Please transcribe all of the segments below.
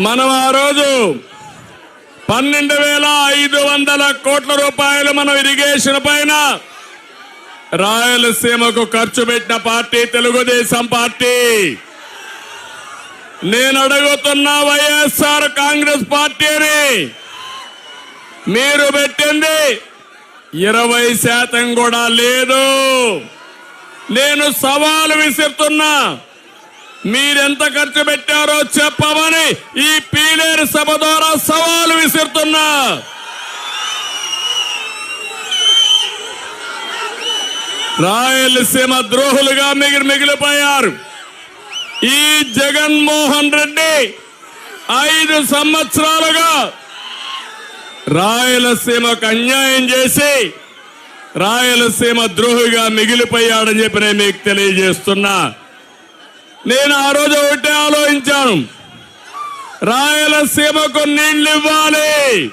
మనం ఆ రోజు పన్నెండు వేల ఐదు వందల కోట్ల రూపాయలు మనం ఇరిగేషన్ పైన రాయలసీమకు ఖర్చు పెట్టిన పార్టీ తెలుగుదేశం పార్టీ. నేను అడుగుతున్న వైఎస్ఆర్ కాంగ్రెస్ పార్టీని. మీరు పెట్టింది ఇరవై శాతం కూడా లేదు. నేను సవాలు విసిరుతున్నా. మీరెంత ఖర్చు పెట్టారో చెప్పమని ఈ పీలేరు సభ ద్వారా సవాలు విసురుతున్నా. రాయలసీమ ద్రోహులుగా మిగిలి మిగిలిపోయారు. ఈ జగన్మోహన్ రెడ్డి ఐదు సంవత్సరాలుగా రాయలసీమకు అన్యాయం చేసి రాయలసీమ ద్రోహిగా మిగిలిపోయాడని చెప్పి నేను మీకు తెలియజేస్తున్నా. నేను ఆ రోజు ఒకటే ఆలోచించాను. రాయలసీమకు నీళ్ళు ఇవ్వాలి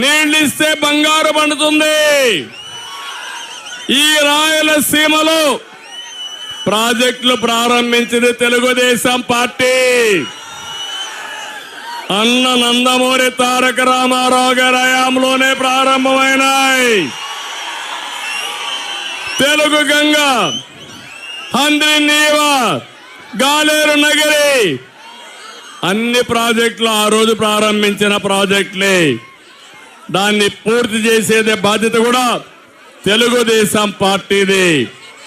నీళ్ళు ఇస్తే బంగారు పండుతుంది. ఈ రాయలసీమలో ప్రాజెక్టులు ప్రారంభించింది తెలుగుదేశం పార్టీ. అన్న నందమూరి తారక రామారావు గారి హయాంలోనే ప్రారంభమైనాయి. తెలుగు గంగ హంద్రి గాలేరు నగరి. అన్ని ప్రాజెక్టులు ఆ రోజు ప్రారంభించిన ప్రాజెక్టులే. దాన్ని పూర్తి చేసేదే బాధ్యత కూడా తెలుగుదేశం పార్టీది.